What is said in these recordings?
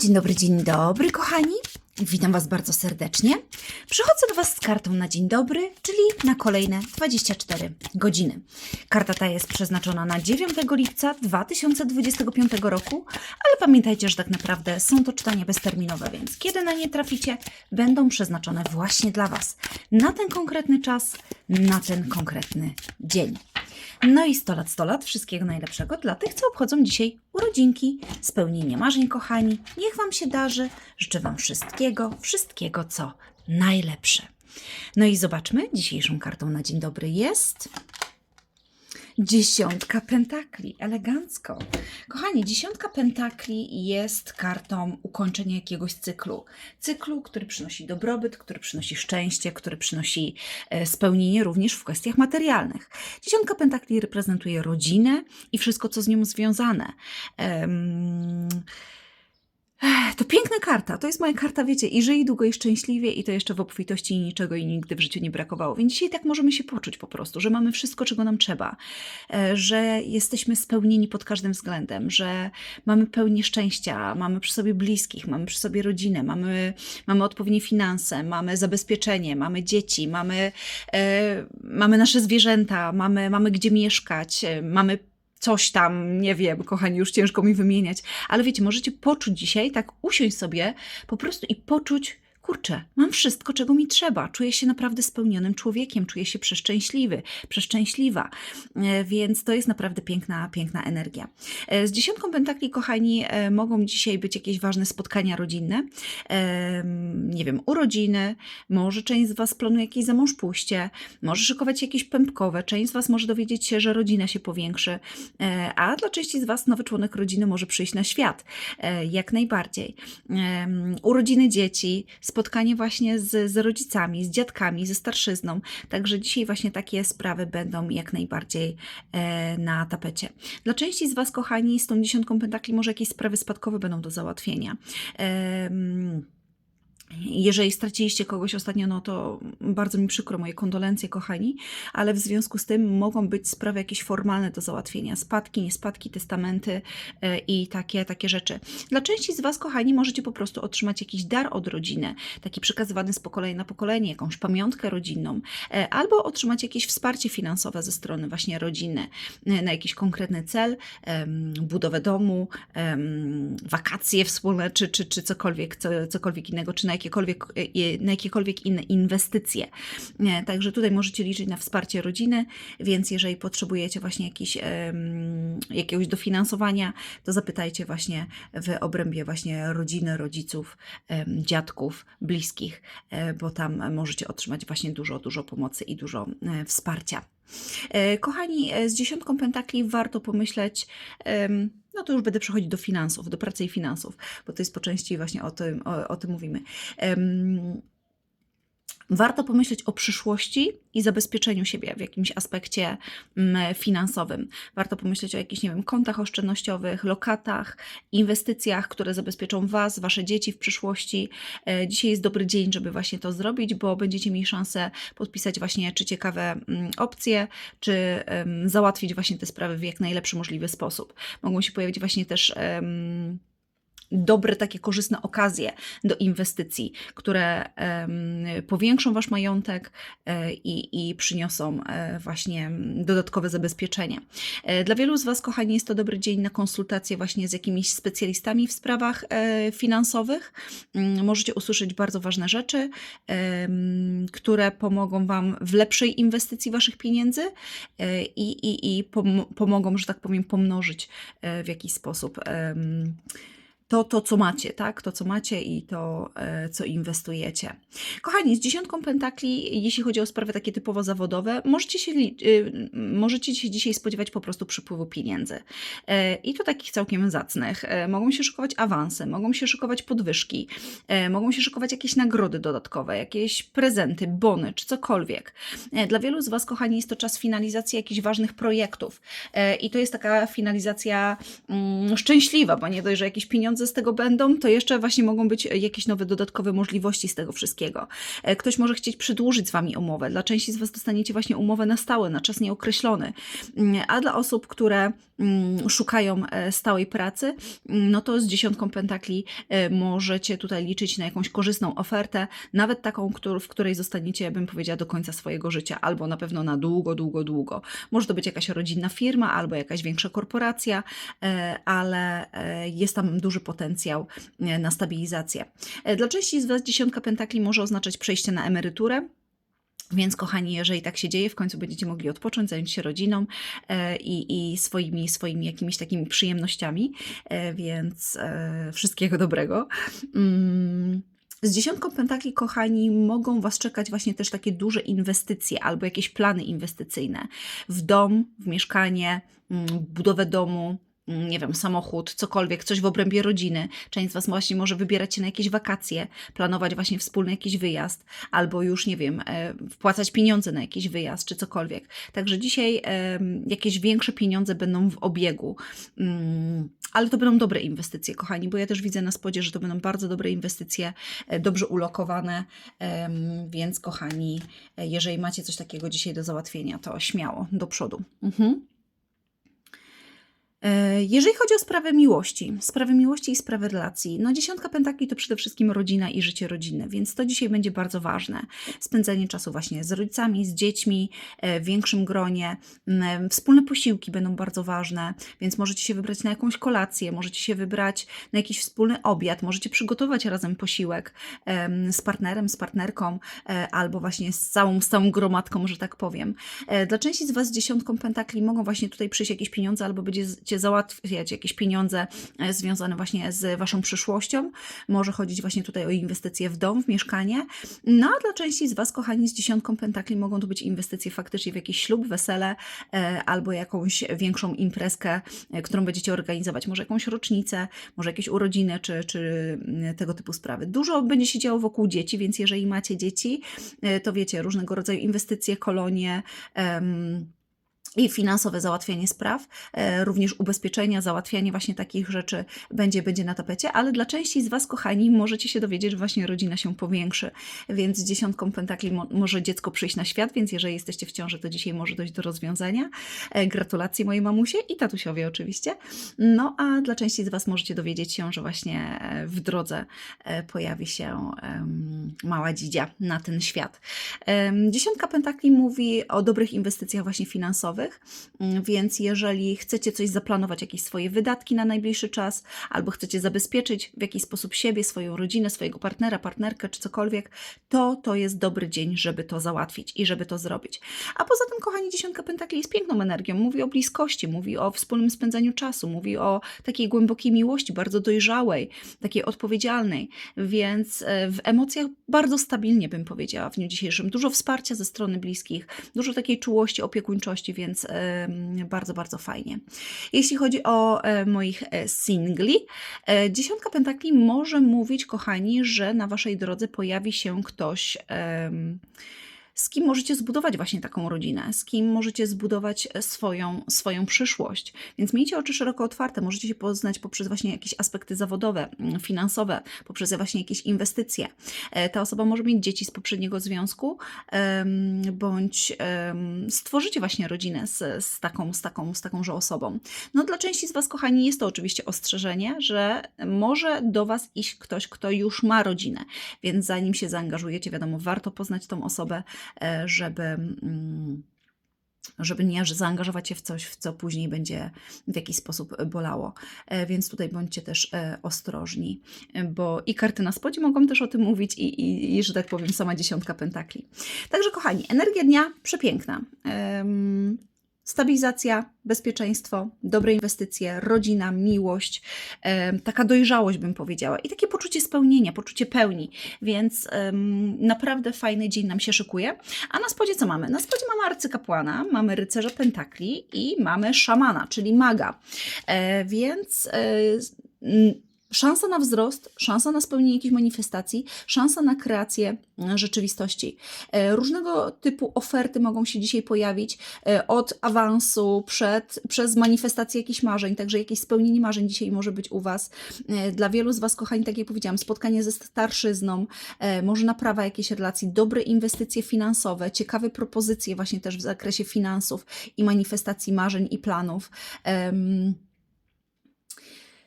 dzień dobry, dzień dobry, kochani. Witam Was bardzo serdecznie. Przychodzę do Was z kartą na dzień dobry, czyli na kolejne 24 godziny. Karta ta jest przeznaczona na 9 lipca 2025 roku, ale pamiętajcie, że tak naprawdę są to czytania bezterminowe, więc kiedy na nie traficie, będą przeznaczone właśnie dla Was. Na ten konkretny czas, na ten konkretny dzień. No i 100 lat, 100 lat, wszystkiego najlepszego dla tych, co obchodzą dzisiaj urodzinki, spełnienie marzeń, kochani. Niech Wam się darzy. Życzę Wam wszystkiego, wszystkiego, co najlepsze. No i zobaczmy, dzisiejszą kartą na dzień dobry jest dziesiątka pentakli, elegancko. Kochani, dziesiątka pentakli jest kartą ukończenia jakiegoś cyklu. Cyklu, który przynosi dobrobyt, który przynosi szczęście, który przynosi e, spełnienie również w kwestiach materialnych. Dziesiątka pentakli reprezentuje rodzinę i wszystko, co z nią związane. Ech, To piękna karta. To jest moja karta, wiecie, i żyj długo i szczęśliwie, i to jeszcze w obfitości i niczego i nigdy w życiu nie brakowało. Więc dzisiaj tak możemy się poczuć po prostu, że mamy wszystko, czego nam trzeba, e, że jesteśmy spełnieni pod każdym względem, że mamy pełnię szczęścia, mamy przy sobie bliskich, mamy przy sobie rodzinę, mamy, mamy odpowiednie finanse, mamy zabezpieczenie, mamy dzieci, mamy, e, mamy nasze zwierzęta, mamy, mamy gdzie mieszkać, e, mamy coś tam, nie wiem, kochani, już ciężko mi wymieniać, ale wiecie, możecie poczuć dzisiaj, tak usiąść sobie po prostu i poczuć, kurczę, mam wszystko, czego mi trzeba. Czuję się naprawdę spełnionym człowiekiem, czuję się przeszczęśliwy, przeszczęśliwa, E, więc to jest naprawdę piękna, piękna energia. E, Z dziesiątką pentakli, kochani, e, mogą dzisiaj być jakieś ważne spotkania rodzinne, nie wiem, urodziny, może część z Was planuje jakieś zamąż pójście, może szykować jakieś pępkowe, część z Was może dowiedzieć się, że rodzina się powiększy, a dla części z Was nowy członek rodziny może przyjść na świat, jak najbardziej. Urodziny dzieci, spotkanie właśnie z, z rodzicami, z dziadkami, ze starszyzną, także dzisiaj właśnie takie sprawy będą jak najbardziej e, na tapecie. Dla części z Was, kochani, z tą dziesiątką pentakli może jakieś sprawy spadkowe będą do załatwienia. Jeżeli straciliście kogoś ostatnio, no to bardzo mi przykro, moje kondolencje, kochani, ale w związku z tym mogą być sprawy jakieś formalne do załatwienia. Spadki, niespadki, testamenty e, i takie, takie rzeczy. Dla części z Was, kochani, możecie po prostu otrzymać jakiś dar od rodziny, taki przekazywany z pokolenia na pokolenie, jakąś pamiątkę rodzinną, e, albo otrzymać jakieś wsparcie finansowe ze strony właśnie rodziny e, na jakiś konkretny cel, budowę domu, wakacje wspólne, czy, czy, czy cokolwiek, co, cokolwiek innego, czy na jakiekolwiek, e, na jakiekolwiek inne inwestycje. Nie, Także tutaj możecie liczyć na wsparcie rodziny, więc jeżeli potrzebujecie właśnie jakiś, jakiegoś dofinansowania, to zapytajcie właśnie w obrębie właśnie rodziny, rodziców, dziadków, bliskich, e, bo tam możecie otrzymać właśnie dużo, dużo pomocy i dużo e, wsparcia. E, Kochani, e, z dziesiątką pentakli warto pomyśleć, no to już będę przechodzić do finansów, do pracy i finansów, bo to jest po części właśnie o tym, o, o tym mówimy. Warto pomyśleć o przyszłości i zabezpieczeniu siebie w jakimś aspekcie mm, finansowym. Warto pomyśleć o jakichś, nie wiem, kontach oszczędnościowych, lokatach, inwestycjach, które zabezpieczą Was, Wasze dzieci w przyszłości. E, Dzisiaj jest dobry dzień, żeby właśnie to zrobić, bo będziecie mieli szansę podpisać właśnie czy ciekawe mm, opcje, czy załatwić właśnie te sprawy w jak najlepszy możliwy sposób. Mogą się pojawić właśnie też. Dobre, takie korzystne okazje do inwestycji, które powiększą Wasz majątek e, i, i przyniosą e, właśnie dodatkowe zabezpieczenie. E, Dla wielu z Was, kochani, jest to dobry dzień na konsultacje właśnie z jakimiś specjalistami w sprawach finansowych. Mm, Możecie usłyszeć bardzo ważne rzeczy, które pomogą Wam w lepszej inwestycji Waszych pieniędzy i, i, i pom- pomogą, że tak powiem, pomnożyć w jakiś sposób to, to, co macie, tak? To, co macie i to, e, co inwestujecie. Kochani, z dziesiątką pentakli, jeśli chodzi o sprawy takie typowo zawodowe, możecie się, y, możecie się dzisiaj spodziewać po prostu przypływu pieniędzy. E, I to takich całkiem zacnych. E, Mogą się szykować awanse, mogą się szykować podwyżki, mogą się szykować jakieś nagrody dodatkowe, jakieś prezenty, bony, czy cokolwiek. Dla wielu z Was, kochani, jest to czas finalizacji jakichś ważnych projektów. I to jest taka finalizacja mm, szczęśliwa, bo nie dość, że jakieś pieniądze pieniądze z tego będą, to jeszcze właśnie mogą być jakieś nowe dodatkowe możliwości z tego wszystkiego. E, Ktoś może chcieć przedłużyć z Wami umowę. Dla części z Was dostaniecie właśnie umowę na stałe, na czas nieokreślony. Mm, A dla osób, które mm, szukają e, stałej pracy, mm, no to z dziesiątką pentakli e, możecie tutaj liczyć na jakąś korzystną ofertę, nawet taką, w której zostaniecie, bym powiedziała, do końca swojego życia, albo na pewno na długo, długo, długo. Może to być jakaś rodzinna firma, albo jakaś większa korporacja, ale jest tam duży potencjał e, na stabilizację. E, Dla części z Was dziesiątka pentakli może oznaczać przejście na emeryturę. Więc, kochani, jeżeli tak się dzieje, w końcu będziecie mogli odpocząć, zająć się rodziną e, i, i swoimi, swoimi jakimiś takimi przyjemnościami, więc wszystkiego dobrego. Mm. Z dziesiątką pentakli, kochani, mogą Was czekać właśnie też takie duże inwestycje albo jakieś plany inwestycyjne w dom, w mieszkanie, mm, budowę domu, nie wiem, samochód, cokolwiek, coś w obrębie rodziny. Część z Was właśnie może wybierać się na jakieś wakacje, planować właśnie wspólny jakiś wyjazd, albo już, nie wiem, e, wpłacać pieniądze na jakiś wyjazd, czy cokolwiek. Także dzisiaj jakieś większe pieniądze będą w obiegu. Mm, ale to będą dobre inwestycje, kochani, bo ja też widzę na spodzie, że to będą bardzo dobre inwestycje, e, dobrze ulokowane, więc kochani, e, jeżeli macie coś takiego dzisiaj do załatwienia, to śmiało, do przodu. Mhm. E, Jeżeli chodzi o sprawę miłości, sprawę miłości i sprawę relacji, no dziesiątka pentakli to przede wszystkim rodzina i życie rodzinne, więc to dzisiaj będzie bardzo ważne. Spędzenie czasu właśnie z rodzicami, z dziećmi, e, w większym gronie. M, Wspólne posiłki będą bardzo ważne, więc możecie się wybrać na jakąś kolację, możecie się wybrać na jakiś wspólny obiad, możecie przygotować razem posiłek z partnerem, z partnerką, e, albo właśnie z całą, z całą gromadką, że tak powiem. E, Dla części z Was z dziesiątką pentakli mogą właśnie tutaj przyjść jakieś pieniądze, albo będziecie załatwiać jakieś pieniądze e, związane właśnie z Waszą przyszłością. Może chodzić właśnie tutaj o inwestycje w dom, w mieszkanie. No a dla części z Was, kochani, z dziesiątką pentakli mogą to być inwestycje faktycznie w jakiś ślub, wesele, e, albo jakąś większą imprezkę, e, którą będziecie organizować. Może jakąś rocznicę, może jakieś urodziny, czy, czy mm, tego typu sprawy. Dużo będzie się działo wokół dzieci, więc jeżeli macie dzieci, to wiecie, różnego rodzaju inwestycje, kolonie, em, i finansowe załatwianie spraw, e, również ubezpieczenia, załatwianie właśnie takich rzeczy będzie, będzie na tapecie, ale dla części z Was, kochani, możecie się dowiedzieć, że właśnie rodzina się powiększy, więc z dziesiątką pentakli mo może dziecko przyjść na świat, więc jeżeli jesteście w ciąży, to dzisiaj może dojść do rozwiązania. E, Gratulacje mojej mamusie i tatusiowi oczywiście. No a dla części z Was możecie dowiedzieć się, że właśnie e, w drodze pojawi się mała dzidzia na ten świat. Dziesiątka pentakli mówi o dobrych inwestycjach właśnie finansowych, Mm, Więc jeżeli chcecie coś zaplanować, jakieś swoje wydatki na najbliższy czas, albo chcecie zabezpieczyć w jakiś sposób siebie, swoją rodzinę, swojego partnera, partnerkę czy cokolwiek, to to jest dobry dzień, żeby to załatwić i żeby to zrobić. A poza tym, kochani, dziesiątka pentakli jest piękną energią. Mówi o bliskości, mówi o wspólnym spędzaniu czasu, mówi o takiej głębokiej miłości, bardzo dojrzałej, takiej odpowiedzialnej. Więc e, w emocjach bardzo stabilnie bym powiedziała w dniu dzisiejszym. Dużo wsparcia ze strony bliskich, dużo takiej czułości, opiekuńczości, więc em, bardzo, bardzo fajnie. Jeśli chodzi o e, moich e, singli, e, dziesiątka pentakli może mówić, kochani, że na waszej drodze pojawi się ktoś. em, z kim możecie zbudować właśnie taką rodzinę, z kim możecie zbudować swoją, swoją przyszłość. Więc miejcie oczy szeroko otwarte, możecie się poznać poprzez właśnie jakieś aspekty zawodowe, mm, finansowe, poprzez właśnie jakieś inwestycje. E, Ta osoba może mieć dzieci z poprzedniego związku, bądź stworzycie właśnie rodzinę z, z, taką, z, taką, z takąże osobą. No dla części z Was, kochani, jest to oczywiście ostrzeżenie, że może do Was iść ktoś, kto już ma rodzinę, więc zanim się zaangażujecie, wiadomo, warto poznać tą osobę, żeby... mm, żeby nie zaangażować się w coś, w co później będzie w jakiś sposób bolało. E, Więc tutaj bądźcie też e, ostrożni, e, bo i karty na spodzie mogą też o tym mówić, i, i, i że tak powiem, sama dziesiątka pentakli. Także, kochani, energia dnia przepiękna. Em, Stabilizacja, bezpieczeństwo, dobre inwestycje, rodzina, miłość, taka dojrzałość bym powiedziała i takie poczucie spełnienia, poczucie pełni, więc naprawdę fajny dzień nam się szykuje. A na spodzie co mamy? Na spodzie mamy arcykapłana, mamy rycerza pentakli i mamy szamana, czyli maga. E, więc e, Szansa na wzrost, szansa na spełnienie jakichś manifestacji, szansa na kreację e, rzeczywistości. E, Różnego typu oferty mogą się dzisiaj pojawić, e, od awansu, przed, przez manifestację jakichś marzeń, także jakieś spełnienie marzeń dzisiaj może być u Was. Dla wielu z Was, kochani, tak jak powiedziałam, spotkanie ze starszyzną, może naprawa jakiejś relacji, dobre inwestycje finansowe, ciekawe propozycje właśnie też w zakresie finansów i manifestacji marzeń i planów. Em,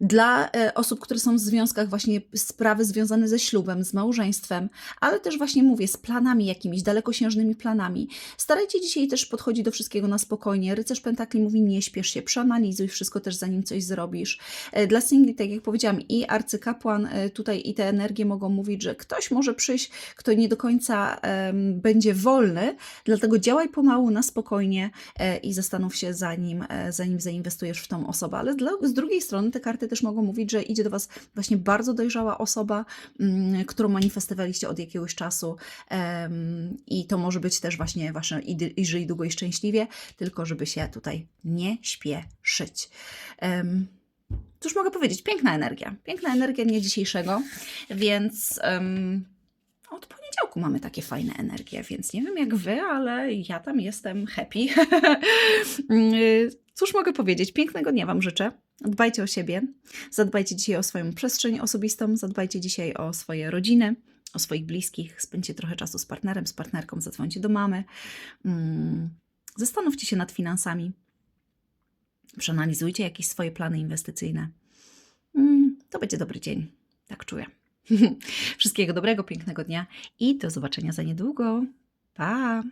dla e, osób, które są w związkach, właśnie sprawy związane ze ślubem, z małżeństwem, ale też właśnie mówię, z planami jakimiś, dalekosiężnymi planami. Starajcie dzisiaj też podchodzić do wszystkiego na spokojnie. Rycerz Pentakli mówi, nie śpiesz się, przeanalizuj wszystko też, zanim coś zrobisz. E, Dla singli, tak jak powiedziałam, i arcykapłan e, tutaj i te energie mogą mówić, że ktoś może przyjść, kto nie do końca będzie wolny, dlatego działaj pomału, na spokojnie e, i zastanów się, zanim, e, zanim zainwestujesz w tą osobę. Ale dla, z drugiej strony te karty też mogą mówić, że idzie do Was właśnie bardzo dojrzała osoba, mm, którą manifestowaliście od jakiegoś czasu i to może być też właśnie Wasze i, żyj długo i szczęśliwie, tylko żeby się tutaj nie śpieszyć. Cóż mogę powiedzieć? Piękna energia. Piękna energia dnia dzisiejszego, więc od poniedziałku mamy takie fajne energie, więc nie wiem jak wy, ale ja tam jestem happy. Cóż mogę powiedzieć? Pięknego dnia Wam życzę. Dbajcie o siebie, zadbajcie dzisiaj o swoją przestrzeń osobistą, zadbajcie dzisiaj o swoje rodziny, o swoich bliskich, spędźcie trochę czasu z partnerem, z partnerką, zadzwońcie do mamy. Mm, Zastanówcie się nad finansami, przeanalizujcie jakieś swoje plany inwestycyjne. Mm, To będzie dobry dzień, tak czuję. Wszystkiego dobrego, pięknego dnia i do zobaczenia za niedługo. Pa!